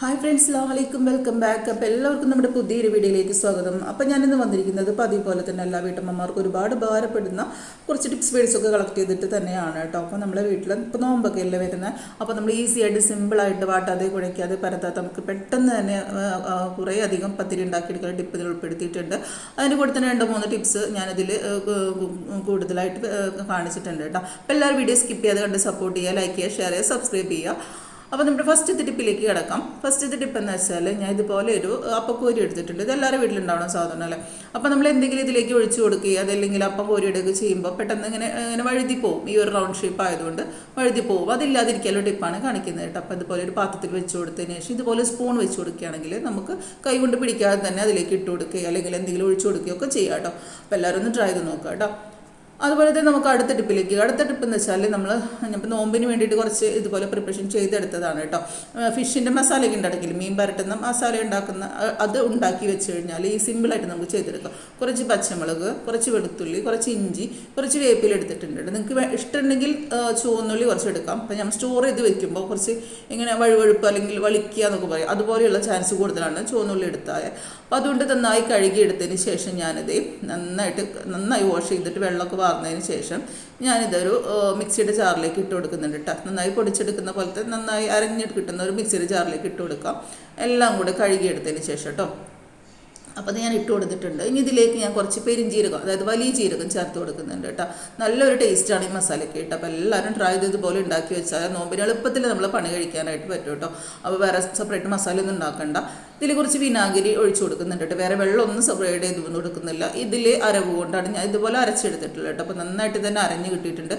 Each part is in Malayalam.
ഹായ് ഫ്രണ്ട്സ് അലൈക്കും വെൽക്കം ബാക്ക് അപ്പോൾ എല്ലാവർക്കും നമ്മുടെ പുതിയൊരു വീഡിയോയിലേക്ക് സ്വാഗതം. അപ്പോൾ ഞാനിന്ന് വന്നിരിക്കുന്നത് പതിവ് പോലെ തന്നെ എല്ലാ വീട്ടമ്മമാർക്കും ഒരുപാട് ഉപകാരപ്പെടുന്ന കുറച്ച് ടിപ്സ് വീഡിയോസ് ഒക്കെ കളക്ട് ചെയ്തിട്ട് തന്നെയാണ് കേട്ടോ. അപ്പോൾ നമ്മുടെ വീട്ടിൽ ഇപ്പോൾ നോമ്പൊക്കെ അല്ലേ വരുന്നത് അപ്പോൾ നമ്മൾ ഈസി ആയിട്ട് സിമ്പിളായിട്ട് വാട്ടാതെ കുഴയ്ക്കാതെ പരത്താതെ നമുക്ക് പെട്ടെന്ന് തന്നെ കുറേ അധികം പത്തിരി ഉണ്ടാക്കിയെടുക്കുന്ന ടിപ്പ് ഇതിൽ ഉൾപ്പെടുത്തിയിട്ടുണ്ട്. അതിന്റെ കൂടെ തന്നെ രണ്ട് മൂന്ന് ടിപ്സ് ഞാനതിൽ കൂടുതലായിട്ട് കാണിച്ചിട്ടുണ്ട് കേട്ടോ. അപ്പോൾ എല്ലാവരും വീഡിയോ സ്കിപ്പ് ചെയ്യാതെ കണ്ട് സപ്പോർട്ട് ചെയ്യുക ലൈക്ക് ചെയ്യുക ഷെയർ ചെയ്യുക സബ്സ്ക്രൈബ് ചെയ്യുക. അപ്പോൾ നമ്മുടെ ഫസ്റ്റത്തെ ടിപ്പിലേക്ക് കിടക്കാം. ഫസ്റ്റത്തെ ടിപ്പ് എന്ന് വെച്ചാൽ ഞാൻ ഇതുപോലെ ഒരു അപ്പക്കോരി എടുത്തിട്ടുണ്ട്. ഇത് എല്ലാവരും വീട്ടിലുണ്ടാവണം സാധനം അല്ലേ? അപ്പോൾ നമ്മൾ എന്തെങ്കിലും ഇതിലേക്ക് ഒഴിച്ചു കൊടുക്കുകയും അതല്ലെങ്കിൽ അപ്പം കോരി എടുക്കുക ചെയ്യുമ്പോൾ പെട്ടെന്ന് ഇങ്ങനെ ഇങ്ങനെ വഴുതി പോകും ഈ ഒരു റൗണ്ട് ഷേപ്പ് ആയതുകൊണ്ട് വഴുതി പോകും അതില്ലാതിരിക്കാനുള്ള ടിപ്പാണ് കാണിക്കുന്നത് കേട്ടോ. അപ്പോൾ ഇതുപോലെ ഒരു പാത്രത്തിൽ വെച്ച് കൊടുത്തതിന് ശേഷം ഇതുപോലെ സ്പൂൺ വെച്ച് കൊടുക്കുകയാണെങ്കിൽ നമുക്ക് കൈ കൊണ്ട് പിടിക്കാതെ തന്നെ അതിലേക്ക് ഇട്ട് കൊടുക്കുകയോ അല്ലെങ്കിൽ എന്തെങ്കിലും ഒഴിച്ചു കൊടുക്കുകയോ ഒക്കെ ചെയ്യാം കേട്ടോ. അപ്പോൾ എല്ലാവരും ഒന്ന് ട്രൈ ചെയ്ത് നോക്കാം കേട്ടോ. അതുപോലെ തന്നെ നമുക്ക് അടുത്ത ടിപ്പിലേക്ക് അടുത്ത ടിപ്പ് എന്ന് വെച്ചാൽ നമ്മൾ ഇപ്പോൾ നോമ്പിന് വേണ്ടിയിട്ട് കുറച്ച് ഇതുപോലെ പ്രിപ്പറേഷൻ ചെയ്തെടുത്തതാണ് കേട്ടോ. ഫിഷിന്റെ മസാലയൊക്കെ ഉണ്ടാക്കില്ല മീൻ പരട്ടുന്ന മസാല ഉണ്ടാക്കുന്ന അത് ഉണ്ടാക്കി വെച്ച് കഴിഞ്ഞാൽ ഈ സിമ്പിളായിട്ട് നമുക്ക് ചെയ്തെടുക്കാം. കുറച്ച് പച്ചമുളക് കുറച്ച് വെളുത്തുള്ളി കുറച്ച് ഇഞ്ചി കുറച്ച് വേപ്പിൽ എടുത്തിട്ടുണ്ട് നിങ്ങൾക്ക് ഇഷ്ടമുണ്ടെങ്കിൽ ചുവന്നുള്ളി കുറച്ച് എടുക്കാം അപ്പം ഞാൻ സ്റ്റോർ ചെയ്ത് വെക്കുമ്പോൾ കുറച്ച് ഇങ്ങനെ വഴുവഴുപ്പ് അല്ലെങ്കിൽ വളിക്കുക എന്നൊക്കെ പറയും. അതുപോലെയുള്ള ചാൻസ് കൂടുതലാണ് ചുവന്നുള്ളി എടുത്താൽ അപ്പോൾ അതുകൊണ്ട് നന്നായി കഴുകി എടുത്തതിന് ശേഷം ഞാനിത് നന്നായിട്ട് നന്നായി വാഷ് ചെയ്തിട്ട് വെള്ളമൊക്കെ വാർന്നതിന് ശേഷം ഞാനിതൊരു മിക്സിയുടെ ജാറിലേക്ക് ഇട്ട് കൊടുക്കുന്നുണ്ട് കേട്ടോ നന്നായി പൊടിച്ചെടുക്കുന്ന പോലത്തെ നന്നായി അരഞ്ഞിട്ട് കിട്ടുന്ന ഒരു മിക്സിയുടെ ജാറിലേക്ക് ഇട്ട് കൊടുക്കാം. എല്ലാം കൂടെ കഴുകിയെടുത്തതിന് ശേഷം കേട്ടോ അപ്പോൾ അത് ഞാൻ ഇട്ട് കൊടുത്തിട്ടുണ്ട്. ഇനി ഇതിലേക്ക് ഞാൻ കുറച്ച് പെരിഞ്ചീരകം അതായത് വലിയ ജീരകം ചേർത്ത് കൊടുക്കുന്നുണ്ട് കേട്ടോ നല്ലൊരു ടേസ്റ്റാണ് ഈ മസാലയ്ക്ക് കേട്ടോ അപ്പോൾ എല്ലാവരും ട്രൈ ചെയ്ത് പോലെ ഉണ്ടാക്കി വെച്ചാൽ നോമ്പിന് എളുപ്പത്തിൽ നമ്മൾ പണി കഴിക്കാനായിട്ട് പറ്റും കേട്ടോ അപ്പോൾ വേറെ സെപ്പറേറ്റ് മസാല ഒന്നും ഉണ്ടാക്കണ്ട. ഇതിൽ കുറച്ച് വിനാഗിരി ഒഴിച്ചു കൊടുക്കുന്നുണ്ട് കേട്ടോ. വേറെ വെള്ളമൊന്നും സെപ്പറേറ്റ് ചെയ്ത് കൊടുക്കുന്നില്ല. ഇതിൽ അരവ് കൊണ്ടാണ് ഞാൻ ഇതുപോലെ അരച്ചെടുത്തിട്ടുള്ളത് കേട്ടോ. അപ്പോൾ നന്നായിട്ട് തന്നെ അരഞ്ഞ് കിട്ടിയിട്ടുണ്ട്.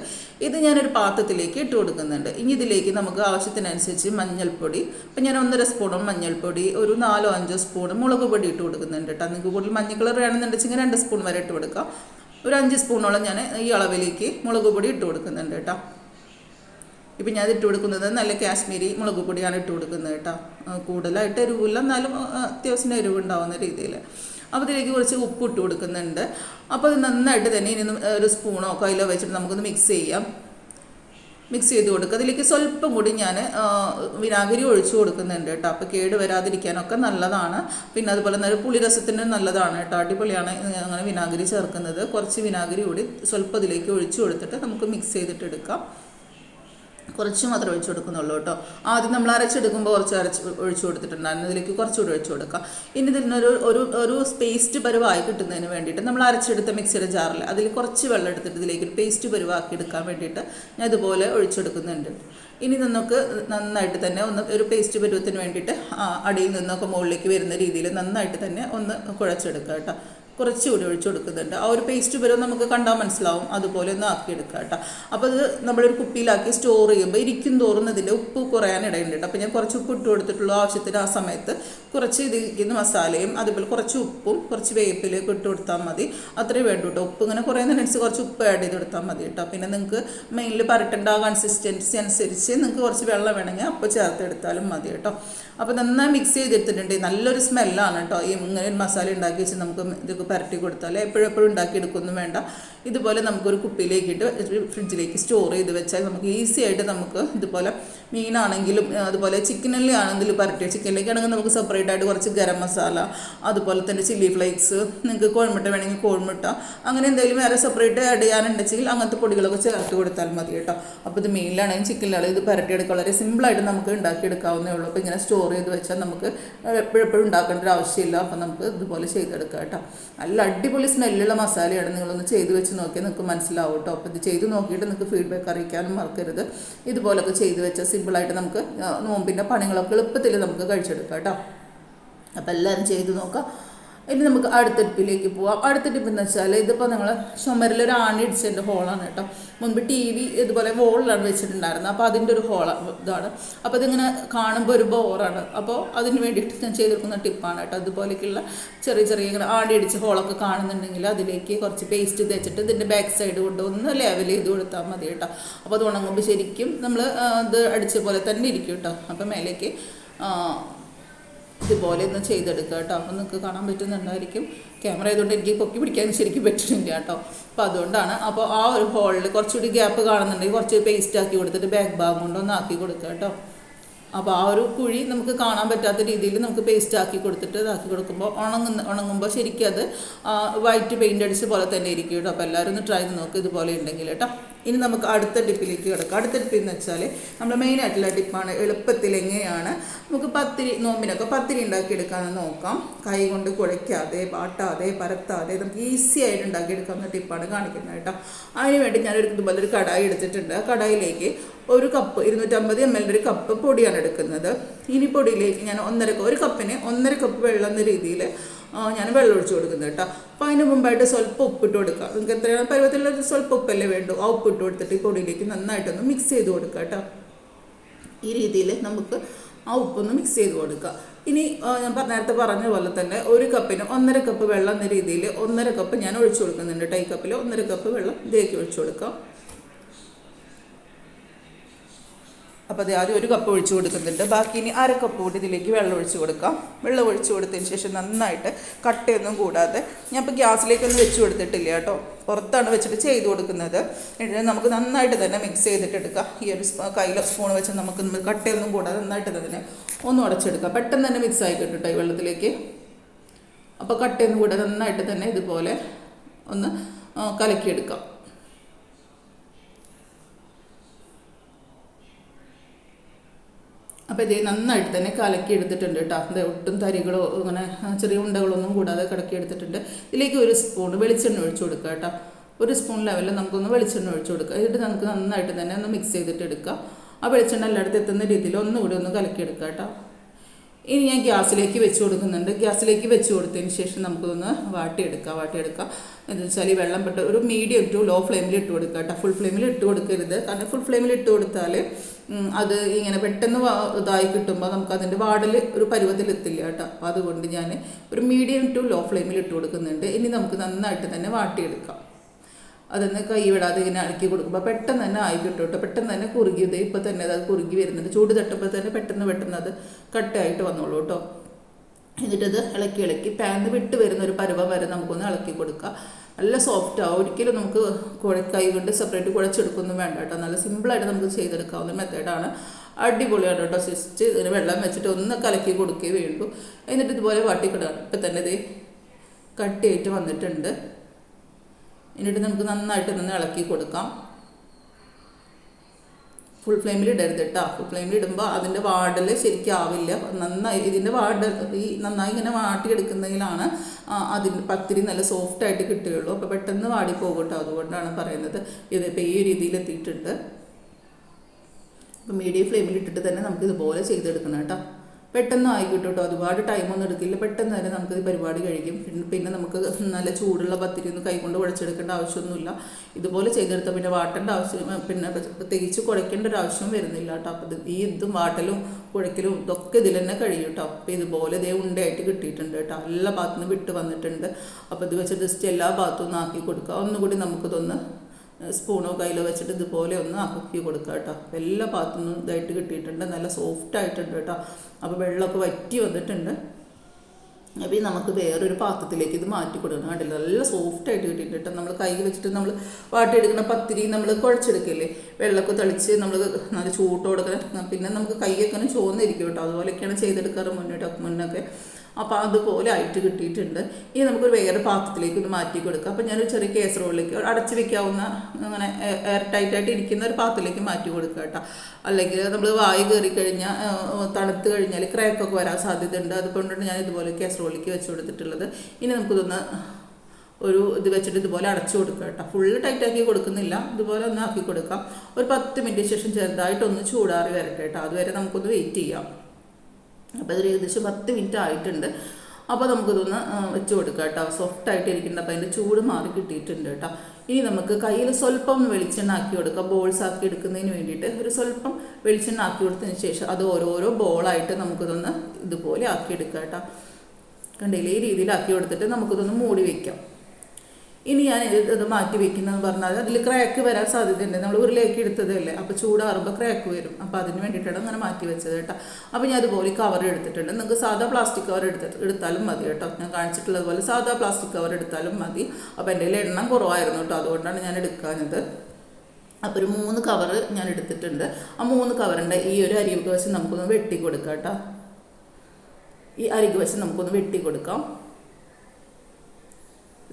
ഇത് ഞാനൊരു പാത്രത്തിലേക്ക് ഇട്ട് കൊടുക്കുന്നുണ്ട്. ഇനി ഇതിലേക്ക് നമുക്ക് ആവശ്യത്തിനനുസരിച്ച് മഞ്ഞൾപ്പൊടി അപ്പോൾ ഞാൻ ഒന്നര സ്പൂണും മഞ്ഞൾപ്പൊടി ഒരു നാലോ അഞ്ചോ സ്പൂണ് മുളക് പൊടി ഇട്ട് കൊടുക്കുന്നുണ്ട് കേട്ടോ. നിങ്ങൾക്ക് കൂടുതൽ മഞ്ഞ കളർ വേണമെന്നുണ്ടെങ്കിൽ രണ്ട് സ്പൂൺ വരെ ഇട്ട് കൊടുക്കാം. ഒരു അഞ്ച് സ്പൂണോളം ഞാൻ ഈ അളവിലേക്ക് മുളക് പൊടി ഇട്ട് കൊടുക്കുന്നുണ്ട് കേട്ടോ. ഇപ്പം ഞാൻ ഇട്ട് കൊടുക്കുന്നത് നല്ല കാശ്മീരി മുളക് പൊടിയാണ് ഇട്ട് കൊടുക്കുന്നത് കേട്ടോ. കൂടുതലായിട്ട് എരിവില്ല. എന്നാലും അത്യാവശ്യം എരിവുണ്ടാവുന്ന രീതിയിൽ. അപ്പോൾ ഇതിലേക്ക് കുറച്ച് ഉപ്പ് ഇട്ട് കൊടുക്കുന്നുണ്ട്. അപ്പോൾ അത് നന്നായിട്ട് തന്നെ ഇനി ഒരു സ്പൂണോ കയ്യിലോ വെച്ചിട്ട് നമുക്കൊന്ന് മിക്സ് ചെയ്യാം. മിക്സ് ചെയ്ത് കൊടുക്കുക. അതിലേക്ക് സ്വല്പം കൂടി ഞാൻ വിനാഗിരി ഒഴിച്ചു കൊടുക്കുന്നുണ്ട് കേട്ടോ. അപ്പോൾ കേട് വരാതിരിക്കാനൊക്കെ നല്ലതാണ്. പിന്നെ അതുപോലെ തന്നെ പുളിരസത്തിന് നല്ലതാണ് കേട്ടോ. അടിപൊളിയാണ് അങ്ങനെ വിനാഗിരി ചേർക്കുന്നത്. കുറച്ച് വിനാഗിരി കൂടി സ്വല്പം ഇതിലേക്ക് ഒഴിച്ചു കൊടുത്തിട്ട് നമുക്ക് മിക്സ് ചെയ്തിട്ട് എടുക്കാം. കുറച്ച് മാത്രമേ ഒഴിച്ചു കൊടുക്കുന്നുള്ളൂ കേട്ടോ. ആദ്യം നമ്മൾ അരച്ചെടുക്കുമ്പോൾ കുറച്ച് അരച്ച് ഒഴിച്ചു കൊടുത്തിട്ടുണ്ടായിരുന്നു. ഇതിലേക്ക് കുറച്ചുകൂടി ഒഴിച്ചു കൊടുക്കാം. ഇനി ഇതിൽ നിന്നൊരു ഒരു ഒരു പേസ്റ്റ് പരുവായി കിട്ടുന്നതിന് വേണ്ടിയിട്ട് നമ്മൾ അരച്ചെടുത്ത മിക്സിയുടെ ജാറിൽ അതിൽ കുറച്ച് വെള്ളം എടുത്തിട്ട് ഇതിലേക്ക് പേസ്റ്റ് പരുവാക്കി എടുക്കാൻ വേണ്ടിയിട്ട് ഞാൻ ഇതുപോലെ ഒഴിച്ചെടുക്കുന്നുണ്ട് ഇനി നമുക്ക് നന്നായിട്ട് തന്നെ ഒന്ന് ഒരു പേസ്റ്റ് പരുവത്തിന് വേണ്ടിയിട്ട് അടിയിൽ നിന്നൊക്കെ മുകളിലേക്ക് വരുന്ന രീതിയിൽ നന്നായിട്ട് തന്നെ ഒന്ന് കുഴച്ചെടുക്കുക കേട്ടോ. കുറച്ചുകൂടി ഒഴിച്ചു കൊടുക്കുന്നുണ്ട്. ആ ഒരു പേസ്റ്റ് വരും നമുക്ക് കണ്ടാൽ മനസ്സിലാവും. അതുപോലെ ഒന്ന് ആക്കിയെടുക്കുക കേട്ടോ. അപ്പോൾ അത് നമ്മളൊരു കുപ്പിയിലാക്കി സ്റ്റോർ ചെയ്യുമ്പോൾ ഇരിക്കും തോറും ഇതിന്റെ ഉപ്പ് കുറയാൻ ഇടയുണ്ട് അപ്പോൾ ഞാൻ കുറച്ച് ഉപ്പ് ഇട്ട് കൊടുത്തിട്ടുള്ളൂ ആവശ്യത്തിന് ആ സമയത്ത്. കുറച്ച് ഇതിരിക്കുന്ന മസാലയും അതുപോലെ കുറച്ച് ഉപ്പും കുറച്ച് വേപ്പിലേക്ക് ഇട്ട് കൊടുത്താൽ മതി. അത്രേ വേണ്ടു കേട്ടോ. ഉപ്പ് ഇങ്ങനെ കുറയുന്നതിനനുസരിച്ച് കുറച്ച് ഉപ്പ് ആഡ് ചെയ്ത് കൊടുത്താൽ മതി കേട്ടോ. പിന്നെ നിങ്ങൾക്ക് മെയിനിൽ പരട്ടേണ്ട ആ കൺസിസ്റ്റൻസി അനുസരിച്ച് നിങ്ങൾക്ക് കുറച്ച് വെള്ളം വേണമെങ്കിൽ അപ്പോൾ ചേർത്തെടുത്താലും മതി കേട്ടോ. അപ്പോൾ നന്നായി മിക്സ് ചെയ്തെടുത്തിട്ടുണ്ട് നല്ലൊരു സ്മെല്ലാണ് കേട്ടോ. ഈ ഇങ്ങനെ ഒരു മസാല ഉണ്ടാക്കി വെച്ച് നമുക്ക് ഇതൊക്കെ പരട്ടി കൊടുത്താൽ എപ്പോഴും എപ്പോഴും ഉണ്ടാക്കിയെടുക്കൊന്നും വേണ്ട. ഇതുപോലെ നമുക്കൊരു കുപ്പിയിലേക്ക് ഇട്ട് ഫ്രിഡ്ജിലേക്ക് സ്റ്റോർ ചെയ്ത് വെച്ചാൽ നമുക്ക് ഈസി ആയിട്ട് നമുക്ക് ഇതുപോലെ മീനാണെങ്കിലും അതുപോലെ ചിക്കനിലെ ആണെങ്കിലും പരട്ടി ചിക്കനിലേക്ക് ആണെങ്കിൽ നമുക്ക് സെപ്പറേറ്റ് ആയിട്ട് കുറച്ച് ഗരം മസാല അതുപോലെ തന്നെ ചില്ലി ഫ്ലേക്സ് നിങ്ങൾക്ക് കോഴിമുട്ട വേണമെങ്കിൽ കോഴിമുട്ട അങ്ങനെ എന്തെങ്കിലും വേറെ സെപ്പറേറ്റ് ആഡ് ചെയ്യാനുണ്ടെങ്കിൽ അങ്ങനത്തെ പൊടികളൊക്കെ ചേർത്ത് കൊടുത്താൽ മതി കേട്ടോ. അപ്പോൾ ഇത് മീനിലാണെങ്കിൽ ചിക്കനിലാണെങ്കിൽ ഇത് പരട്ടിയെടുക്കുക വളരെ സിമ്പിളായിട്ട് നമുക്ക് ഉണ്ടാക്കിയെടുക്കാവുന്നേ ഉള്ളൂ. അപ്പോൾ ഇങ്ങനെ സ്റ്റോർ ചെയ്ത് വെച്ചാൽ നമുക്ക് എപ്പോഴെപ്പോഴും ഉണ്ടാക്കേണ്ട ഒരു ആവശ്യമില്ല. അപ്പോൾ നമുക്ക് ഇതുപോലെ ചെയ്തെടുക്കാം കേട്ടോ. നല്ല അടിപൊളി സ്മെല്ലുള്ള മസാലയാണ് നിങ്ങളൊന്ന് ചെയ്ത് വെച്ച് നോക്കിയാൽ നിങ്ങൾക്ക് മനസ്സിലാവും കേട്ടോ. അപ്പോൾ ഇത് ചെയ്ത് നോക്കിയിട്ട് നിങ്ങൾക്ക് ഫീഡ്ബാക്ക് അറിയിക്കാനും മറക്കരുത്. ഇതുപോലൊക്കെ ചെയ്ത് വെച്ചാൽ സിമ്പിളായിട്ട് നമുക്ക് നോമ്പിന്റെ പണികളൊക്കെ എളുപ്പത്തിൽ നമുക്ക് കഴിച്ചെടുക്കാം കേട്ടോ. അപ്പോൾ എല്ലാവരും ചെയ്ത് നോക്കാം. ഇനി നമുക്ക് അടുത്ത ടിപ്പിലേക്ക് പോവാം. അടുത്ത ടിപ്പ് എന്ന് വെച്ചാൽ ഇതിപ്പോൾ നിങ്ങൾ ചുമരിൽ ഒരു ആണി ഇടിച്ചതിന്റെ ഹോളാണ് കേട്ടോ. മുൻപ് ടി വി ഇതുപോലെ വോളിലാണ് വെച്ചിട്ടുണ്ടായിരുന്നത്. അപ്പോൾ അതിന്റെ ഒരു ഹോള ഇതാണ്. അപ്പോൾ അതിങ്ങനെ കാണുമ്പോൾ ഒരു ബോറാണ്. അപ്പോൾ അതിന് വേണ്ടിയിട്ട് ഞാൻ ചെയ്തെടുക്കുന്ന ടിപ്പാണ് കേട്ടോ. അതുപോലെയൊക്കെയുള്ള ചെറിയ ചെറിയ ഇങ്ങനെ ആടി അടിച്ച ഹോളൊക്കെ കാണുന്നുണ്ടെങ്കിൽ അതിലേക്ക് കുറച്ച് പേസ്റ്റ് തേച്ചിട്ട് ഇതിന്റെ ബാക്ക് സൈഡ് കൊണ്ട് ഒന്ന് ലെവൽ ചെയ്ത് കൊടുത്താൽ മതി കേട്ടോ. അപ്പോൾ അത് ഉണങ്ങുമ്പോൾ ശരിക്കും നമ്മൾ ഇത് അടിച്ച പോലെ തന്നെ ഇരിക്കും കേട്ടോ. അപ്പോൾ മേലേക്ക് ഇതുപോലെ ഒന്ന് ചെയ്തെടുക്കുക കേട്ടോ. അപ്പം നിങ്ങൾക്ക് കാണാൻ പറ്റുന്നുണ്ടായിരിക്കും ക്യാമറ ആയതുകൊണ്ട് എനിക്ക് പൊക്കി പിടിക്കാൻ ശരിക്കും പറ്റുന്നില്ല കേട്ടോ. അപ്പോൾ അതുകൊണ്ടാണ് അപ്പോൾ ആ ഒരു ഹോളിൽ കുറച്ചുകൂടി ഗ്യാപ്പ് കാണുന്നുണ്ടെങ്കിൽ കുറച്ച് പേസ്റ്റ് ആക്കി കൊടുത്തിട്ട് ബാക്ക് ഭാഗം കൊണ്ട് ഒന്ന് ആക്കി കൊടുക്കുക കേട്ടോ. അപ്പോൾ ആ ഒരു കുഴി നമുക്ക് കാണാൻ പറ്റാത്ത രീതിയിൽ നമുക്ക് പേസ്റ്റ് ആക്കി കൊടുത്തിട്ട് ഇതാക്കി കൊടുക്കുമ്പോൾ ഉണങ്ങുന്ന ഉണങ്ങുമ്പോൾ ശരിക്കും അത് വൈറ്റ് പെയിന്റ് അടിച്ച പോലെ തന്നെ ഇരിക്കും കേട്ടോ. അപ്പോൾ എല്ലാവരും ഒന്ന് ട്രൈ ചെയ്ത് നോക്കുക ഇതുപോലെ ഉണ്ടെങ്കിൽ കേട്ടോ. ഇനി നമുക്ക് അടുത്ത ടിപ്പിലേക്ക് കിടക്കാം. അടുത്ത ടിപ്പ് എന്ന് വെച്ചാൽ നമ്മൾ മെയിൻ ആയിട്ടുള്ള ടിപ്പാണ് എളുപ്പത്തിൽ എങ്ങനെയാണ് നമുക്ക് പത്തിരി നോമ്പിനൊക്കെ പത്തിരി ഉണ്ടാക്കിയെടുക്കാമെന്ന് നോക്കാം. കൈ കൊണ്ട് കുഴയ്ക്കാതെ പാട്ടാതെ പരത്താതെ നമുക്ക് ഈസി ആയിട്ട് ഉണ്ടാക്കിയെടുക്കാവുന്ന ടിപ്പാണ് കാണിക്കുന്നത് കേട്ടോ. അതിനുവേണ്ടി ഞാനൊരു ഇതുപോലെ ഒരു കടായി എടുത്തിട്ടുണ്ട്. ആ കടായിലേക്ക് ഒരു കപ്പ് ഇരുന്നൂറ്റമ്പത് എം എല്ലിന്റെ ഒരു കപ്പ് പൊടിയാണ് എടുക്കുന്നത്. ഇനി പൊടിയിലേക്ക് ഞാൻ ഒന്നര ഒരു കപ്പിന് ഒന്നര കപ്പ് വെള്ളം എന്ന രീതിയിൽ ഞാൻ വെള്ളം ഒഴിച്ചു കൊടുക്കുന്നത് കേട്ടോ. അപ്പോൾ അതിന് മുമ്പായിട്ട് സ്വല്പം ഉപ്പിട്ട് കൊടുക്കുക. നിങ്ങൾക്ക് എത്രയാണ് പരുവത്തിലുള്ള സ്വല്പം ഉപ്പല്ലേ വേണ്ടു. ആ ഉപ്പിട്ട് കൊടുത്തിട്ട് ഈ പൊടിയിലേക്ക് നന്നായിട്ടൊന്ന് മിക്സ് ചെയ്ത് കൊടുക്കുക കേട്ടോ. ഈ രീതിയിൽ നമുക്ക് ആ ഉപ്പൊന്ന് മിക്സ് ചെയ്ത് കൊടുക്കുക. ഇനി ഞാൻ നേരത്തെ പറഞ്ഞ പോലെ തന്നെ ഒരു കപ്പിന് ഒന്നര കപ്പ് വെള്ളം എന്ന രീതിയിൽ ഒന്നര കപ്പ് ഞാൻ ഒഴിച്ചു കൊടുക്കുന്നുണ്ട് ടൈ കപ്പിൽ ഒന്നര കപ്പ് വെള്ളം ഇതിലേക്ക് ഒഴിച്ചു കൊടുക്കാം. അപ്പോൾ അത് ആദ്യം ഒരു കപ്പ് ഒഴിച്ചു കൊടുക്കുന്നുണ്ട്. ബാക്കി ഇനി അര കപ്പ് കൂടി ഇതിലേക്ക് വെള്ളം ഒഴിച്ച് കൊടുക്കാം. വെള്ളം ഒഴിച്ച് കൊടുത്തതിന് ശേഷം നന്നായിട്ട് കട്ടയൊന്നും കൂടാതെ ഞാൻ ഇപ്പോൾ ഗ്യാസിലേക്കൊന്നും വെച്ച് കൊടുത്തിട്ടില്ല കേട്ടോ. പുറത്താണ് വെച്ചിട്ട് ചെയ്ത് കൊടുക്കുന്നത്. നമുക്ക് നന്നായിട്ട് തന്നെ മിക്സ് ചെയ്തിട്ട് എടുക്കാം. ഈ ഒരു കയ്യിലോ സ്പൂൺ വെച്ച് നമുക്ക് കട്ടയൊന്നും കൂടാതെ നന്നായിട്ട് തന്നെ ഒന്നും അടച്ചെടുക്കാം പെട്ടെന്ന് തന്നെ മിക്സ് ആയി കിട്ടും ഈ വെള്ളത്തിലേക്ക്. അപ്പോൾ കട്ടയൊന്നും കൂടാതെ നന്നായിട്ട് തന്നെ ഇതുപോലെ ഒന്ന് കലക്കിയെടുക്കാം. അപ്പോൾ ഇതേ നന്നായിട്ട് തന്നെ കലക്കി എടുത്തിട്ടുണ്ട് കേട്ടോ അത് ഒട്ടും തരികളോ അങ്ങനെ ചെറിയ ഉണ്ടകളൊന്നും കൂടാതെ കിടക്കി എടുത്തിട്ടുണ്ട്. ഇതിലേക്ക് ഒരു സ്പൂൺ വെളിച്ചെണ്ണ ഒഴിച്ചു കൊടുക്കുക കേട്ടോ ഒരു സ്പൂൺ ലെവലിൽ നമുക്കൊന്ന് വെളിച്ചെണ്ണ ഒഴിച്ചു കൊടുക്കുക എന്നിട്ട് നമുക്ക് നന്നായിട്ട് തന്നെ ഒന്ന് മിക്സ് ചെയ്തിട്ട് എടുക്കുക ആ വെളിച്ചെണ്ണ എല്ലായിടത്തും എത്തുന്ന രീതിയിൽ ഒന്നുകൂടി ഒന്ന് കലക്കി എടുക്കുക കേട്ടോ ഇനി ഞാൻ ഗ്യാസിലേക്ക് വെച്ച് കൊടുക്കുന്നുണ്ട്. ഗ്യാസിലേക്ക് വെച്ച് കൊടുത്തതിന് ശേഷം നമുക്കൊന്ന് വാട്ടിയെടുക്കാം വാട്ടിയെടുക്കാം. എന്ന് വെച്ചാൽ ഈ വെള്ളം പെട്ട് ഒരു മീഡിയം ടു ലോ ഫ്ലെയിമിൽ ഇട്ട് കൊടുക്കുക കേട്ടോ. ഫുൾ ഫ്ലെയിമിൽ ഇട്ട് കൊടുക്കരുത്. കാരണം ഫുൾ ഫ്ലെയിമിൽ ഇട്ട് കൊടുത്താൽ അത് ഇങ്ങനെ പെട്ടെന്ന് ഇതായി കിട്ടുമ്പോൾ നമുക്ക് അതിന്റെ വാടൽ ഒരു പരുവത്തിൽ എത്തില്ല കേട്ടോ. അപ്പോൾ അതുകൊണ്ട് ഞാൻ ഒരു മീഡിയം ടു ലോ ഫ്ലെയിമിൽ ഇട്ട് കൊടുക്കുന്നുണ്ട്. ഇനി നമുക്ക് നന്നായിട്ട് തന്നെ വാട്ടിയെടുക്കാം. അതൊന്ന് കൈവിടാതെ ഇങ്ങനെ അടുക്കി കൊടുക്കുമ്പോൾ പെട്ടെന്ന് തന്നെ ആയി കിട്ടും കേട്ടോ. പെട്ടെന്ന് തന്നെ കുറുകി ഇത് ഇപ്പം തന്നെ അത് കുറുകി വരുന്നുണ്ട്. ചൂട് തട്ടുമ്പോൾ തന്നെ പെട്ടെന്ന് പെട്ടെന്ന് അത് കട്ടായിട്ട് വന്നോളൂ കേട്ടോ. എന്നിട്ടത് ഇളക്കി ഇളക്കി പാന് വിട്ട് വരുന്ന ഒരു പരുവം വരെ നമുക്കൊന്ന് ഇളക്കി കൊടുക്കുക നല്ല സോഫ്റ്റ് ആവും ഒരിക്കലും നമുക്ക് കൈ കൊണ്ട് സെപ്പറേറ്റ് കുഴച്ചെടുക്കൊന്നും വേണ്ട കേട്ടോ. നല്ല സിമ്പിളായിട്ട് നമുക്ക് ചെയ്തെടുക്കാവുന്ന മെത്തേഡാണ് അടിപൊളിയാണ് കേട്ടോ. ജസ്റ്റ് ഇതിന് വെള്ളം വെച്ചിട്ട് ഒന്ന് കലക്കി കൊടുക്കുകയും വേണ്ടു. എന്നിട്ട് ഇതുപോലെ വാട്ടിക്കിടുക ഇപ്പം തന്നെ ഇത് കട്ടിയായിട്ട് വന്നിട്ടുണ്ട്. എന്നിട്ട് നമുക്ക് നന്നായിട്ട് നിന്ന് ഇളക്കി കൊടുക്കാം. ഫുൾ ഫ്ലെയിമിൽ ഇടരുത് കേട്ടോ ഫുൾ ഫ്ലെയിമിൽ ഇടുമ്പോൾ അതിന്റെ വാടൽ ശരിക്കും ആവില്ല നന്നായി ഇതിന്റെ വാടൽ ഈ നന്നായി ഇങ്ങനെ വാട്ടിയെടുക്കുന്നതിലാണ് അതിന് പത്തിരി നല്ല സോഫ്റ്റ് ആയിട്ട് കിട്ടുകയുള്ളൂ. അപ്പോൾ പെട്ടെന്ന് വാടിപ്പോകും കേട്ടോ അതുകൊണ്ടാണ് പറയുന്നത്. ഇതിപ്പോൾ ഈ രീതിയിൽ എത്തിയിട്ടുണ്ട്. അപ്പോൾ മീഡിയം ഫ്ലെയിമിൽ ഇട്ടിട്ട് തന്നെ നമുക്ക് ഇതുപോലെ ചെയ്തെടുക്കണം കേട്ടോ പെട്ടെന്ന് ആയിക്കോട്ടെ കേട്ടോ ഒരുപാട് ടൈമൊന്നും എടുക്കില്ല. പെട്ടെന്ന് തന്നെ നമുക്ക് ഈ പരിപാടി കഴിക്കും. പിന്നെ നമുക്ക് നല്ല ചൂടുള്ള പത്തിരി ഒന്നും കൈകൊണ്ട് കുഴച്ചെടുക്കേണ്ട ആവശ്യമൊന്നുമില്ല. ഇതുപോലെ ചെയ്തെടുത്താൽ പിന്നെ വാട്ടേണ്ട ആവശ്യം പിന്നെ പ്രത്യേകിച്ച് കുഴക്കേണ്ട ഒരു ആവശ്യം വരുന്നില്ല കേട്ടോ. അപ്പം ഈ ഇതും വാട്ടലും കുഴക്കലും ഇതൊക്കെ ഇതിൽ തന്നെ കഴിയും കേട്ടോ. അപ്പോൾ ഇതുപോലെ ഇതേ ഉണ്ടയായിട്ട് കിട്ടിയിട്ടുണ്ട് കേട്ടോ. എല്ലാ ഭാഗത്തുനിന്ന് വിട്ട് വന്നിട്ടുണ്ട്. അപ്പോൾ ഇത് വെച്ച് ജസ്റ്റ് എല്ലാ ഭാഗത്തും ഒന്ന് ആക്കി കൊടുക്കുക ഒന്നുകൂടി നമുക്കിതൊന്ന് സ്പൂണോ കയ്യിലോ വെച്ചിട്ട് ഇതുപോലെ ഒന്ന് അക്കുക്കി കൊടുക്കുക കേട്ടോ. എല്ലാ ഭാഗത്തുനിന്നും ഇതായിട്ട് കിട്ടിയിട്ടുണ്ട്. നല്ല സോഫ്റ്റ് ആയിട്ടുണ്ട് കേട്ടോ. അപ്പോൾ വെള്ളമൊക്കെ വറ്റി വന്നിട്ടുണ്ട്. അപ്പോൾ നമുക്ക് വേറൊരു പാത്രത്തിലേക്ക് ഇത് മാറ്റി കൊടുക്കണം. കണ്ടില്ല? നല്ല സോഫ്റ്റ് ആയിട്ട് കിട്ടിയിട്ടുണ്ട് കേട്ടോ. നമ്മൾ കൈ വെച്ചിട്ട് നമ്മൾ വാട്ടിയെടുക്കുന്ന പത്തിരി നമ്മൾ കുഴച്ചെടുക്കില്ലേ? വെള്ളമൊക്കെ തളിച്ച് നമ്മൾ നല്ല ചൂട്ടോടെ പിന്നെ നമുക്ക് കൈയൊക്കെ ചുവന്നിരിക്കും കേട്ടോ. അതുപോലെയൊക്കെയാണ് ചെയ്തെടുക്കാറ് മുന്നോട്ട് മുന്നൊക്കെ. അപ്പോൾ അതുപോലെ ആയിട്ട് കിട്ടിയിട്ടുണ്ട്. ഇനി നമുക്കൊരു വേറെ പാത്രത്തിലേക്ക് ഒന്ന് മാറ്റി കൊടുക്കാം. അപ്പോൾ ഞാനൊരു ചെറിയ കേസറോളിലേക്ക് അടച്ചു വെക്കാവുന്ന അങ്ങനെ എയർ ടൈറ്റായിട്ട് ഇരിക്കുന്ന ഒരു പാത്രത്തിലേക്ക് മാറ്റി കൊടുക്കുക കേട്ടോ. അല്ലെങ്കിൽ നമ്മൾ വായു കയറി കഴിഞ്ഞാൽ തണുത്ത് കഴിഞ്ഞാൽ ക്രാക്കൊക്കെ വരാൻ സാധ്യതയുണ്ട്. അതുകൊണ്ടാണ് ഞാൻ ഇതുപോലെ കേസറോളിലേക്ക് വെച്ച് കൊടുത്തിട്ടുള്ളത്. ഇനി നമുക്കിതൊന്ന് ഒരു ഇത് വെച്ചിട്ട് ഇതുപോലെ അടച്ചു കൊടുക്കുക കേട്ടോ. ഫുള്ള് ടൈറ്റാക്കി കൊടുക്കുന്നില്ല. ഇതുപോലെ ഒന്ന് ആക്കി കൊടുക്കാം. ഒരു പത്ത് മിനിറ്റ് ശേഷം ചെറുതായിട്ടൊന്ന് ചൂടാറി വരട്ടെ കേട്ടോ. അതുവരെ നമുക്കൊന്ന് വെയിറ്റ് ചെയ്യാം. അപ്പോൾ അതൊരു ഏകദേശം പത്ത് മിനിറ്റ് ആയിട്ടുണ്ട്. അപ്പോൾ നമുക്കിതൊന്ന് വെച്ച് കൊടുക്കാം കേട്ടോ. സോഫ്റ്റ് ആയിട്ട് ഇരിക്കുന്നുണ്ട് അപ്പോൾ അതിന്റെ ചൂട് മാറി കിട്ടിയിട്ടുണ്ട് കേട്ടോ. ഇനി നമുക്ക് കയ്യിൽ സ്വല്പം വെളിച്ചെണ്ണ ആക്കി കൊടുക്കാം. ബോൾസ് ആക്കി എടുക്കുന്നതിന് വേണ്ടിയിട്ട് ഒരു സ്വല്പം വെളിച്ചെണ്ണ ആക്കി കൊടുത്തതിന് ശേഷം അത് ഓരോരോ ബോളായിട്ട് നമുക്കിതൊന്ന് ഇതുപോലെ ആക്കി എടുക്കാം കേട്ടോ. കണ്ടില്ലേ? ഈ രീതിയിൽ ആക്കി കൊടുത്തിട്ട് നമുക്കിതൊന്ന് മൂടി വയ്ക്കാം ഇനി ഞാൻ ഇത് മാറ്റി വെക്കുന്നതെന്ന് പറഞ്ഞാൽ അതിൽ ക്രാക്ക് വരാൻ സാധ്യതയുണ്ട്. നമ്മൾ ഉരുളയാക്കി എടുത്തതല്ലേ? അപ്പോൾ ചൂടാറുമ്പോൾ ക്രാക്ക് വരും. അപ്പോൾ അതിന് വേണ്ടിയിട്ടാണ് അങ്ങനെ മാറ്റി വെച്ചത് കേട്ടോ. അപ്പോൾ ഞാൻ അതുപോലെ കവർ എടുത്തിട്ടുണ്ട്. നിങ്ങൾക്ക് സാധാ പ്ലാസ്റ്റിക് കവർ എടുത്ത് എടുത്താലും മതി കേട്ടോ. ഞാൻ കാണിച്ചിട്ടുള്ളത് പോലെ സാധാ പ്ലാസ്റ്റിക് കവർ എടുത്താലും മതി. അപ്പോൾ എന്റെ കയ്യിൽ എണ്ണം കുറവായിരുന്നു കേട്ടോ. അതുകൊണ്ടാണ് ഞാൻ എടുക്കാഞ്ഞത്. അപ്പോൾ ഒരു മൂന്ന് കവർ ഞാൻ എടുത്തിട്ടുണ്ട്. ആ മൂന്ന് കവറിന്റെ ഈ ഒരു അരിക് വശം നമുക്കൊന്ന് വെട്ടി കൊടുക്കാം കേട്ടോ. ഈ അരിക് നമുക്കൊന്ന് വെട്ടി കൊടുക്കാം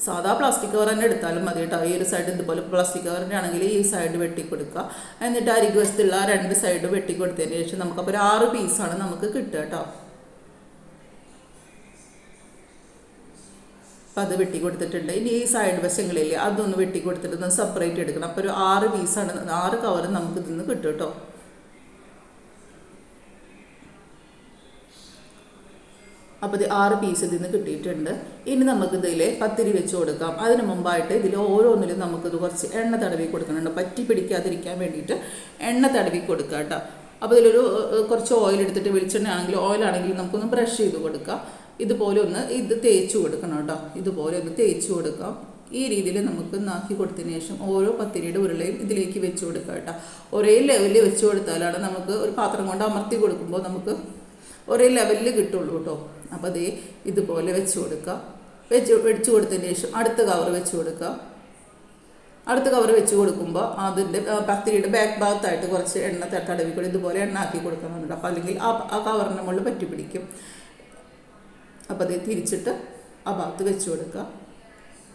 സാധാ പ്ലാസ്റ്റിക് കവർ തന്നെ എടുത്താലും മതി കേട്ടോ. ഈ ഒരു സൈഡ് ഇതുപോലെ പ്ലാസ്റ്റിക് കവറിന്റെ ആണെങ്കിൽ ഈ സൈഡ് വെട്ടി കൊടുക്കുക എന്നിട്ട് അരികു വശത്തുള്ള രണ്ട് സൈഡ് വെട്ടി കൊടുത്തതിന് ശേഷം നമുക്കപ്പോൾ ഒരു ആറ് പീസാണ് നമുക്ക് കിട്ടുക കേട്ടോ. അപ്പം അത് വെട്ടി കൊടുത്തിട്ടുണ്ട് ഇനി ഈ സൈഡ് വശങ്ങളില്ലേ അതൊന്ന് വെട്ടി കൊടുത്തിട്ട് സെപ്പറേറ്റ് എടുക്കണം. അപ്പോൾ ഒരു ആറ് പീസാണ് ആറ് കവർ നമുക്ക് ഇതിന്ന് കിട്ടും കേട്ടോ. അപ്പോൾ ഇത് ആറ് പീസ് ഇതിൽ നിന്ന് കിട്ടിയിട്ടുണ്ട്. ഇനി നമുക്ക് ഇതിൽ പത്തിരി വെച്ച് കൊടുക്കാം. അതിന് മുമ്പായിട്ട് ഇതിൽ ഓരോന്നിലും നമുക്കിത് കുറച്ച് എണ്ണ തടവി കൊടുക്കുന്നുണ്ട്. പറ്റി പിടിക്കാതിരിക്കാൻ വേണ്ടിയിട്ട് എണ്ണ തടവി കൊടുക്കുക കേട്ടോ. അപ്പോൾ ഇതിലൊരു കുറച്ച് ഓയിൽ എടുത്തിട്ട് വെളിച്ചെണ്ണ ആണെങ്കിലും ഓയിലാണെങ്കിലും നമുക്കൊന്ന് ബ്രഷ് ചെയ്ത് കൊടുക്കാം. ഇതുപോലെ ഒന്ന് ഇത് തേച്ച് കൊടുക്കണം കേട്ടോ. ഇതുപോലെ ഒന്ന് തേച്ച് കൊടുക്കാം. ഈ രീതിയിൽ നമുക്ക് നാക്കി കൊടുത്തതിന് ശേഷം ഓരോ പത്തിരിയുടെ ഉരുളയും ഇതിലേക്ക് വെച്ച് കൊടുക്കുക കേട്ടോ. ഒരേ ലെവലിൽ വെച്ച് കൊടുത്താലാണ് നമുക്ക് ഒരു പാത്രം കൊണ്ട് അമർത്തി കൊടുക്കുമ്പോൾ നമുക്ക് ഒരേ ലെവലിൽ കിട്ടുള്ളൂ കേട്ടോ. അപ്പോൾ അതേ ഇതുപോലെ വെച്ച് കൊടുക്കുക വെച്ച് വെച്ച് കൊടുത്തതിന് ശേഷം അടുത്ത കവർ വെച്ച് കൊടുക്കുക അടുത്ത കവർ വെച്ച് കൊടുക്കുമ്പോൾ അതിന്റെ പത്തിരിയുടെ ബാക്ക് ഭാഗത്തായിട്ട് കുറച്ച് എണ്ണ തട്ടടവിക്കൂടി കൂടി ഇതുപോലെ എണ്ണ ആക്കി കൊടുക്കണമെന്നുണ്ട് അപ്പോൾ അല്ലെങ്കിൽ ആ ആ കവറിന്റെ മുകളിൽ പറ്റി പിടിക്കും അപ്പോൾ അത് തിരിച്ചിട്ട് ആ ഭാഗത്ത് വെച്ച് കൊടുക്കുക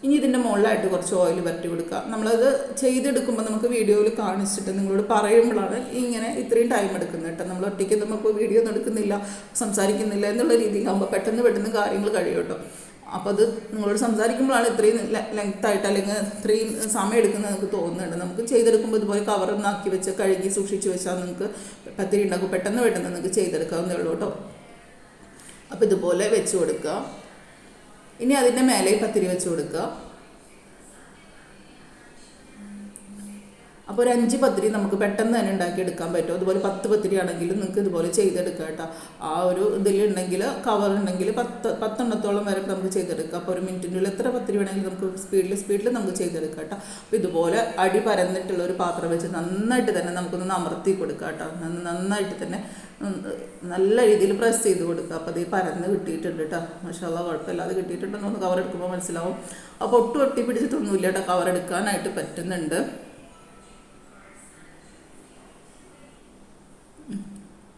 ഇനി ഇതിന്റെ മുകളിലായിട്ട് കുറച്ച് ഓയിൽ വരട്ടി കൊടുക്കുക. നമ്മളത് ചെയ്തെടുക്കുമ്പോൾ നമുക്ക് വീഡിയോയിൽ കാണിച്ചിട്ട് നിങ്ങളോട് പറയുമ്പോഴാണ് ഇങ്ങനെ ഇത്രയും ടൈം എടുക്കുന്നത് കേട്ടോ. നമ്മൾ ഒറ്റയ്ക്ക് നമുക്ക് വീഡിയോ ഒന്നും എടുക്കുന്നില്ല സംസാരിക്കുന്നില്ല എന്നുള്ള രീതിയിലാകുമ്പോൾ പെട്ടെന്ന് പെട്ടെന്ന് കാര്യങ്ങൾ കഴിയും കേട്ടോ. അപ്പോൾ അത് നിങ്ങളോട് സംസാരിക്കുമ്പോഴാണ് ഇത്രയും ലെങ്ത് ആയിട്ട് അല്ലെങ്കിൽ ഇത്രയും സമയം എടുക്കുന്നത് നമുക്ക് തോന്നുന്നുണ്ട്. നമുക്ക് ചെയ്തെടുക്കുമ്പോൾ ഇതുപോലെ കവറൊന്നാക്കി വെച്ച് കഴുകി സൂക്ഷിച്ച് വെച്ചാൽ നിങ്ങൾക്ക് പത്തിരി ഉണ്ടാക്കും. പെട്ടെന്ന് പെട്ടെന്ന് നിങ്ങൾക്ക് ചെയ്തെടുക്കാവുന്നേ ഉള്ളൂ കേട്ടോ. അപ്പോൾ ഇതുപോലെ വെച്ച് കൊടുക്കുക. ഇനി അതിന്റെ മേലെ പത്തിരി വെച്ച് കൊടുക്കുക. അപ്പോൾ ഒരു അഞ്ച് പത്തിരി നമുക്ക് പെട്ടെന്ന് തന്നെ ഉണ്ടാക്കിയെടുക്കാൻ പറ്റും. അതുപോലെ പത്ത് പത്തിരി ആണെങ്കിലും നിങ്ങൾക്ക് ഇതുപോലെ ചെയ്തെടുക്കാം കേട്ടോ. ആ ഒരു ഇതിലുണ്ടെങ്കിൽ കവർ ഉണ്ടെങ്കിൽ പത്ത് പത്തെണ്ണത്തോളം വരെ നമുക്ക് ചെയ്തെടുക്കാം. അപ്പോൾ ഒരു മിനിറ്റിനുള്ളിൽ എത്ര പത്തിരി വേണമെങ്കിലും നമുക്ക് സ്പീഡിൽ സ്പീഡിൽ നമുക്ക് ചെയ്തെടുക്കാം കേട്ടോ. അപ്പോൾ ഇതുപോലെ അടി പരന്നിട്ടുള്ള ഒരു പാത്രം വെച്ച് നന്നായിട്ട് തന്നെ നമുക്കൊന്ന് അമർത്തി കൊടുക്കാം കേട്ടോ. നന്നായിട്ട് തന്നെ നല്ല രീതിയിൽ പ്രസ് ചെയ്ത് കൊടുക്കുക അപ്പോൾ അത് പരന്ന് കിട്ടിയിട്ടുണ്ട് കേട്ടോ. മഷാല കുഴപ്പമില്ലാതെ കിട്ടിയിട്ടുണ്ടെന്ന് കവർ എടുക്കുമ്പോൾ മനസ്സിലാവും. അപ്പോൾ ഒട്ടും ഒട്ടി പിടിച്ചിട്ടൊന്നുമില്ല കേട്ടോ. കവർ എടുക്കാനായിട്ട് പറ്റുന്നുണ്ട്.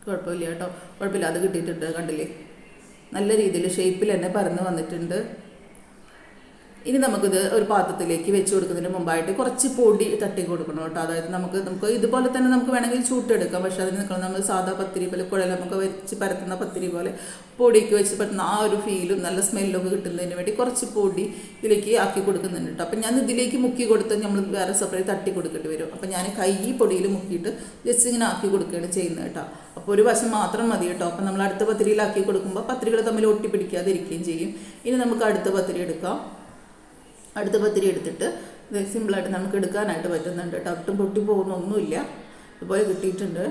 കുഴപ്പമില്ല കേട്ടോ. കുഴപ്പമില്ല. അത് കിട്ടിയിട്ടുണ്ട്. കണ്ടില്ലേ? നല്ല രീതിയിൽ ഷേപ്പിൽ തന്നെ പരന്ന് വന്നിട്ടുണ്ട്. ഇനി നമുക്കിത് ഒരു പാത്രത്തിലേക്ക് വെച്ച് കൊടുക്കുന്നതിന് മുമ്പായിട്ട് കുറച്ച് പൊടി തട്ടി കൊടുക്കണം കേട്ടോ. അതായത് നമുക്ക് നമുക്ക് ഇതുപോലെ തന്നെ നമുക്ക് വേണമെങ്കിൽ ചൂട്ടെടുക്കാം. പക്ഷേ അതിന് നിൽക്കണം. നമ്മൾ സാധാ പത്തിരി പോലെ കുഴൽ നമുക്ക് വെച്ച് പരത്തുന്ന പത്തിരി പോലെ പൊടിയൊക്കെ വെച്ച് പറ്റുന്ന ആ ഒരു ഫീലും നല്ല സ്മെല്ലൊക്കെ കിട്ടുന്നതിന് വേണ്ടി കുറച്ച് പൊടി ഇതിലേക്ക് ആക്കി കൊടുക്കുന്നുണ്ട് കേട്ടോ. അപ്പം ഞാൻ ഇതിലേക്ക് മുക്കി കൊടുത്ത് നമ്മൾ വേറെ സെപ്പറേറ്റ് തട്ടി കൊടുക്കേണ്ടി വരും. അപ്പം ഞാൻ കൈ പൊടിയിൽ മുക്കിയിട്ട് ജസ്റ്റ് ഇങ്ങനെ ആക്കി കൊടുക്കുകയാണ് ചെയ്യുന്നത് കേട്ടോ. അപ്പോൾ ഒരു വശം മാത്രം മതി കേട്ടോ. അപ്പം നമ്മൾ അടുത്ത പത്തിരിയിലാക്കി കൊടുക്കുമ്പോൾ പത്തിരികൾ തമ്മിൽ ഒട്ടിപ്പിടിക്കാതിരിക്കുകയും ചെയ്യും. ഇനി നമുക്ക് അടുത്ത പത്രി എടുക്കാം. അടുത്ത പത്രി എടുത്തിട്ട് സിമ്പിളായിട്ട് നമുക്ക് എടുക്കാനായിട്ട് പറ്റുന്നുണ്ട് കേട്ടോ. ഒട്ടും പൊട്ടി പോകുന്നൊന്നുമില്ല. ഇതുപോലെ കിട്ടിയിട്ടുണ്ട്.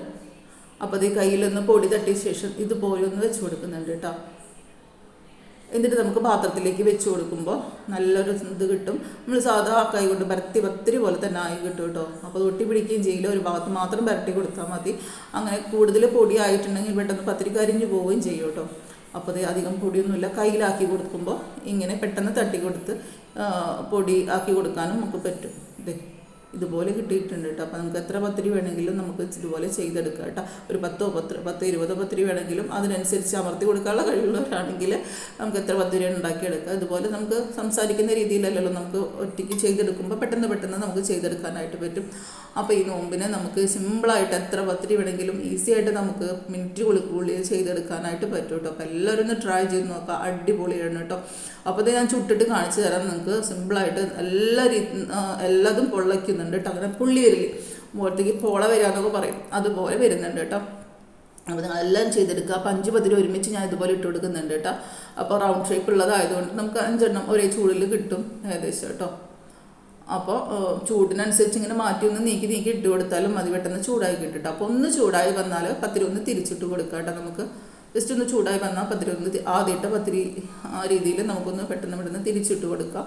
അപ്പോൾ അത് കയ്യിലൊന്ന് പൊടി തട്ടിയ ശേഷം ഇതുപോലെ ഒന്ന് വെച്ച് കൊടുക്കുന്നുണ്ട് കേട്ടോ. എന്നിട്ട് നമുക്ക് പാത്രത്തിലേക്ക് വെച്ച് കൊടുക്കുമ്പോൾ നല്ലൊരു ഇത് കിട്ടും. നമ്മൾ സാധാ കൈ കൊണ്ട് പരത്തി പത്തിരി പോലെ തന്നെ ആയി കിട്ടും കേട്ടോ. അപ്പോൾ ഒട്ടി പിടിക്കുകയും ചെയ്യില്ല. ഒരു ഭാഗത്ത് മാത്രം പരട്ടി കൊടുത്താൽ മതി. അങ്ങനെ കൂടുതൽ പൊടി ആയിട്ടുണ്ടെങ്കിൽ പെട്ടെന്ന് പത്തിരി കരിഞ്ഞു പോവുകയും ചെയ്യും കേട്ടോ. അപ്പോൾ അത് അധികം പൊടിയൊന്നുമില്ല. കയ്യിലാക്കി കൊടുക്കുമ്പോൾ ഇങ്ങനെ പെട്ടെന്ന് തട്ടി കൊടുത്ത് പൊടി ആക്കി കൊടുക്കാനും നമുക്ക് പറ്റും. ഇതുപോലെ കിട്ടിയിട്ടുണ്ട് കേട്ടോ. അപ്പോൾ നമുക്ക് എത്ര പത്തിരി വേണമെങ്കിലും നമുക്ക് ഇതുപോലെ ചെയ്തെടുക്കാം കേട്ടോ. ഒരു പത്തോ പത്ത് പത്തോ ഇരുപതോ പത്തിരി വേണമെങ്കിലും അതിനനുസരിച്ച് അമർത്തി കൊടുക്കാനുള്ള കഴിവുള്ളവരാണെങ്കിൽ നമുക്ക് എത്ര പത്തിരി ഉണ്ടാക്കിയെടുക്കാം. ഇതുപോലെ നമുക്ക് സംസാരിക്കുന്ന രീതിയിലല്ലല്ലോ നമുക്ക് ഒറ്റയ്ക്ക് ചെയ്തെടുക്കുമ്പോൾ പെട്ടെന്ന് പെട്ടെന്ന് നമുക്ക് ചെയ്തെടുക്കാനായിട്ട് പറ്റും. അപ്പോൾ ഈ നോമ്പിനെ നമുക്ക് സിമ്പിളായിട്ട് എത്ര പത്തിരി വേണമെങ്കിലും ഈസി ആയിട്ട് നമുക്ക് മിനിറ്റ് ഉള്ളിൽ ചെയ്തെടുക്കാനായിട്ട് പറ്റും കേട്ടോ. അപ്പോൾ എല്ലാവരും ഒന്ന് ട്രൈ ചെയ്ത് നോക്കാം. അടിപൊളിയാണ് കേട്ടോ. അപ്പോൾ ഇത് ഞാൻ ചുട്ടിട്ട് കാണിച്ചു തരാം. നിങ്ങൾക്ക് സിമ്പിളായിട്ട് എല്ലാ രീതി എല്ലാതും എല്ലാതും പൊള്ളയ്ക്കുന്നുണ്ട് കേട്ടോ അങ്ങനെ പുള്ളി വരില്ല? മുഖത്തേക്ക് പോള വരിക എന്നൊക്കെ പറയും. അതുപോലെ വരുന്നുണ്ട് കേട്ടോ അപ്പോൾ നിങ്ങളെല്ലാം ചെയ്തെടുക്കുക. അപ്പോൾ അഞ്ച് പതിരി ഒരുമിച്ച് ഞാൻ ഇതുപോലെ ഇട്ട് കൊടുക്കുന്നുണ്ട് കേട്ടോ അപ്പോൾ റൗണ്ട് ഷേപ്പ് ഉള്ളതായതുകൊണ്ട് നമുക്ക് അഞ്ചെണ്ണം ഒരേ ചൂടിൽ കിട്ടും ഏകദേശം കേട്ടോ അപ്പോൾ ചൂടിനനുസരിച്ച് ഇങ്ങനെ മാറ്റി ഒന്ന് നീക്കി നീക്കി ഇട്ട് കൊടുത്താലും മതി. പെട്ടെന്ന് ചൂടായി കിട്ടും അപ്പോൾ ഒന്ന് ചൂടായി വന്നാൽ പത്തിരി ഒന്ന് തിരിച്ചിട്ട് കൊടുക്കുക കേട്ടോ നമുക്ക്. ജസ്റ്റ് ഒന്ന് ചൂടായി വന്നാൽ പത്തിരി ഒന്ന് തി- ആദ്യമായിട്ട് പത്തിരി ആ രീതിയിൽ നമുക്കൊന്ന് പെട്ടെന്ന് പെട്ടെന്ന് തിരിച്ചിട്ട് കൊടുക്കാം.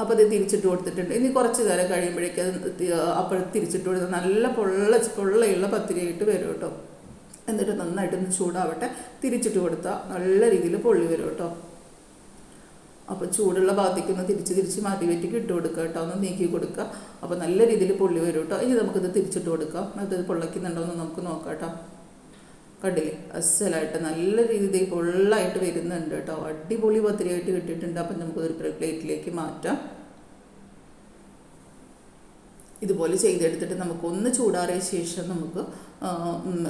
അപ്പോൾ അത് തിരിച്ചിട്ട് കൊടുത്തിട്ടുണ്ട്. ഇനി കുറച്ച് നേരം കഴിയുമ്പോഴേക്കും അത് അപ്പോൾ തിരിച്ചിട്ട് കൊടുത്ത് നല്ല പൊള്ള പൊള്ളയുള്ള പത്തിരിയായിട്ട് വരും കേട്ടോ. എന്നിട്ട് നന്നായിട്ടൊന്ന് ചൂടാവട്ടെ. തിരിച്ചിട്ട് കൊടുത്താൽ നല്ല രീതിയിൽ പൊള്ളി വരും കേട്ടോ. അപ്പോൾ ചൂടുള്ള ഭാഗത്തേക്ക് ഒന്ന് തിരിച്ച് തിരിച്ച് മാറ്റി വെറ്റിക്ക് ഇട്ട് കൊടുക്കുക കേട്ടോ. ഒന്ന് നീക്കി കൊടുക്കുക. അപ്പോൾ നല്ല രീതിയിൽ പൊള്ളി വരും കേട്ടോ. ഇനി നമുക്കിത് തിരിച്ചിട്ട് കൊടുക്കാം. അത് പൊള്ളയ്ക്കുന്നുണ്ടോ എന്ന് നമുക്ക് നോക്കാം കേട്ടോ. കണ്ടില്ലേ? അസലായിട്ട് നല്ല രീതിയിൽ പൊള്ളായിട്ട് വരുന്നുണ്ട് കേട്ടോ. അടിപൊളി പത്തിരിയായിട്ട് കിട്ടിയിട്ടുണ്ട്. അപ്പം നമുക്ക് ഒരു പ്ലേറ്റിലേക്ക് മാറ്റാം. ഇതുപോലെ ചെയ്തെടുത്തിട്ട് നമുക്ക് ഒന്ന് ചൂടാറിയ ശേഷം നമുക്ക്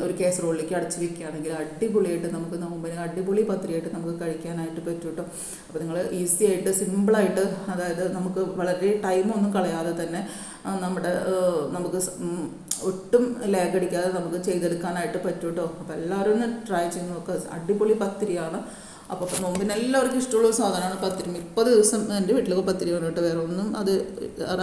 ഒരു കേസറോളിലേക്ക് അടച്ച് വെക്കുകയാണെങ്കിൽ അടിപൊളിയായിട്ട് നമുക്ക് നോമ്പിന് അടിപൊളി പത്രിയായിട്ട് നമുക്ക് കഴിക്കാനായിട്ട് പറ്റും കേട്ടോ. അപ്പോൾ നിങ്ങൾ ഈസി ആയിട്ട് സിമ്പിളായിട്ട് അതായത് നമുക്ക് വളരെ ടൈമൊന്നും കളയാതെ തന്നെ നമ്മുടെ നമുക്ക് ഒട്ടും ലാഗ് അടിക്കാതെ നമുക്ക് ചെയ്തെടുക്കാനായിട്ട് പറ്റും കേട്ടോ അപ്പോൾ എല്ലാവരും ഒന്ന് ട്രൈ ചെയ്ത് നോക്കുക അടിപൊളി പത്തിരിയാണ്. അപ്പോൾ നോമ്പിന് എല്ലാവർക്കും ഇഷ്ടമുള്ള സാധനമാണ് പത്തിരി. മുപ്പത് ദിവസം എന്റെ വീട്ടിലൊക്കെ പത്തിരി വന്നിട്ട് വേറെ ഒന്നും അത്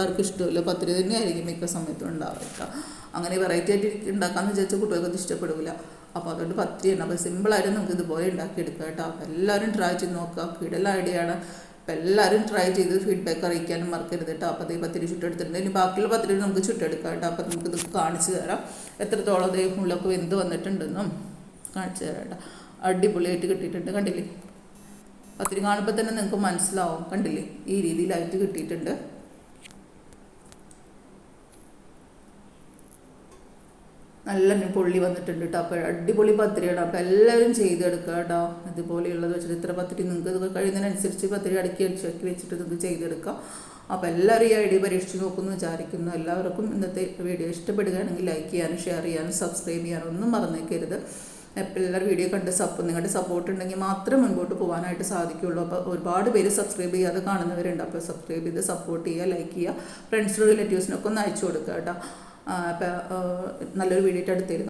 ആർക്കും ഇഷ്ടമില്ല. പത്തിരി തന്നെ ആയിരിക്കും മിക്ക സമയത്തും ഉണ്ടാവുക അങ്ങനെ വെറൈറ്റി ആയിട്ട് ഉണ്ടാക്കാമെന്ന് വിചാരിച്ചാൽ കുട്ടികൾക്ക് അത് ഇഷ്ടപ്പെടില്ല അപ്പോൾ അതുകൊണ്ട് പത്തിരിയാണ്. അപ്പോൾ സിമ്പിളായിട്ട് നമുക്ക് ഇതുപോലെ ഉണ്ടാക്കിയെടുക്കാം കേട്ടോ. അപ്പോൾ എല്ലാവരും ട്രൈ ചെയ്ത് നോക്കുക കിടല ഐഡിയയാണ് അപ്പോൾ എല്ലാവരും ട്രൈ ചെയ്ത് ഫീഡ്ബാക്ക് അറിയിക്കാനും മറക്കരുത് കേട്ടോ അപ്പോൾ അതേ പത്തിരി ചുട്ടെടുത്തിട്ടുണ്ട്. ഇനി ബാക്കിയുള്ള പത്തിരി നമുക്ക് ചുട്ടെടുക്കാം കേട്ടോ അപ്പോൾ നമുക്കിത് കാണിച്ചു തരാം. എത്രത്തോളം അതേ ഉള്ളൊക്കെ വെന്ത് വന്നിട്ടുണ്ടെന്നും കാണിച്ചു തരാം കേട്ടോ അടിപൊളിയായിട്ട് കിട്ടിയിട്ടുണ്ട്. കണ്ടില്ലേ? പത്തിരി കാണുമ്പോൾ തന്നെ നിങ്ങൾക്ക് മനസ്സിലാവും. കണ്ടില്ലേ? ഈ രീതിയിലായിട്ട് കിട്ടിയിട്ടുണ്ട്. നല്ല പൊള്ളി വന്നിട്ടുണ്ട് കേട്ടോ അപ്പോൾ അടിപൊളി പത്തിരിയാണ് അപ്പോൾ എല്ലാവരും ചെയ്തെടുക്കുക കേട്ടോ ഇതുപോലെയുള്ളത് വെച്ചിട്ട് ഇത്ര പത്തിരി നിങ്ങൾക്ക് ഇത് കഴിയുന്നതിനനുസരിച്ച് പത്തിരി അടുക്കി അടിച്ചാക്കി വെച്ചിട്ട് നിങ്ങൾക്ക് ചെയ്തെടുക്കാം. അപ്പോൾ എല്ലാവരും ഈ ഐഡിയ പരീക്ഷിച്ച് നോക്കുമെന്ന് വിചാരിക്കുന്നു. എല്ലാവർക്കും ഇന്നത്തെ വീഡിയോ ഇഷ്ടപ്പെടുകയാണെങ്കിൽ ലൈക്ക് ചെയ്യാനും ഷെയർ ചെയ്യാനും സബ്സ്ക്രൈബ് ചെയ്യാനും ഒന്നും മറന്നേക്കരുത്. എല്ലാവരും വീഡിയോ കണ്ട് സപ്പോ നിങ്ങളുടെ സപ്പോർട്ട് ഉണ്ടെങ്കിൽ മാത്രം മുൻപോട്ട് പോകാനായിട്ട് സാധിക്കുള്ളൂ. അപ്പോൾ ഒരുപാട് പേര് സബ്സ്ക്രൈബ് ചെയ്യാതെ കാണുന്നവരുണ്ട്. അപ്പോൾ സബ്സ്ക്രൈബ് ചെയ്ത് സപ്പോർട്ട് ചെയ്യുക ലൈക്ക് ചെയ്യുക ഫ്രണ്ട്സിനും റിലേറ്റീവ്സിനൊക്കെ ഒന്ന് അയച്ചു കൊടുക്കുക കേട്ടോ നല്ലൊരു ആയിട്ട് അടുത്തിരുന്നു